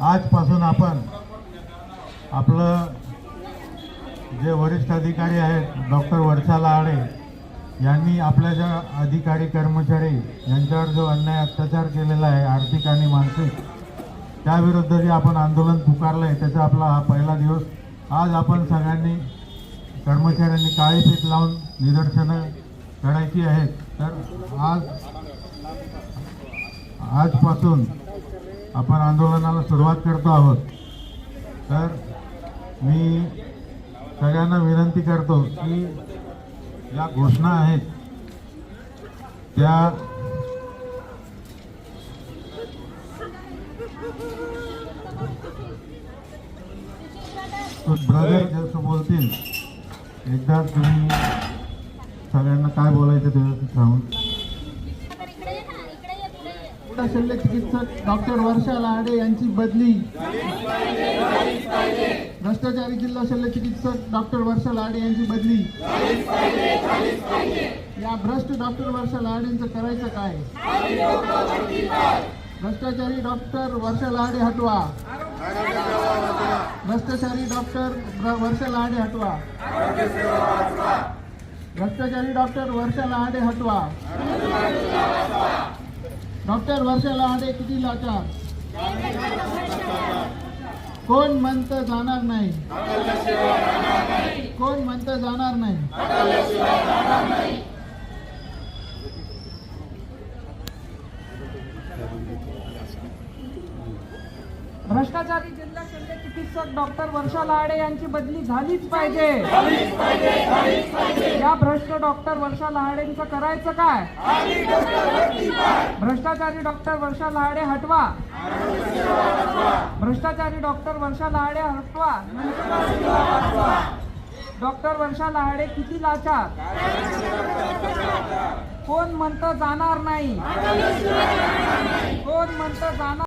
आजपासून आपण आपलं जे वरिष्ठ अधिकारी आहेत डॉक्टर वर्षा लहाडे यांनी आपल्या ज्या अधिकारी कर्मचारी यांच्यावर जो अन्याय अत्याचार केलेला आहे आर्थिक आणि मानसिक त्याविरुद्ध जे आपण आंदोलन पुकारलं आहे त्याचा आपला हा पहिला दिवस. आज आपण सगळ्यांनी कर्मचाऱ्यांनी काळी फीत लावून निदर्शनं करायची आहेत. तर आज आजपासून आपण आंदोलनाला सुरुवात करतो आहोत. तर मी सगळ्यांना विनंती करतो की ज्या घोषणा आहेत त्या ब्रदर जसं बोलतील एकदा तुम्ही सगळ्यांना काय बोलायचं ते सांगून इकडे ये ना इकडे ये पुढे शल्य चिकित्सक डॉक्टर वर्षा लहाडे यांची बदली. भ्रष्टाचारी जिल्हा शल्य चिकित्सक डॉक्टर वर्षा लहाडे यांची बदली. या भ्रष्ट डॉक्टर वर्षा लहाडेंचं करायचं काय? भ्रष्टाचारी डॉक्टर वर्षा लहाडे हटवा. भ्रष्टाचारी डॉक्टर वर्षा लहाडे हटवा. भ्रष्टाचारी डॉक्टर वर्षा लहाडे हटवा. डॉक्टर वर्षाला लहाडे किती लाटा कोण म्हणतं जाणार नाही? कोण म्हणतं जाणार नाही? भ्रष्टाचारी जिल्हा शल्य चिकित्सक डॉक्टर वर्षा लाडे यांची बदली झालीच पाहिजे. या भ्रष्ट डॉक्टर वर्षा लहाडेंचं करायचं काय? भ्रष्टाचारी डॉक्टर वर्षा लहाडे हटवा. भ्रष्टाचारी डॉक्टर वर्षा लहाडे हटवा. डॉक्टर वर्षा लहाडे किती लाचार? कोण म्हणतं जाणार नाही? कोण म्हणतं जाणार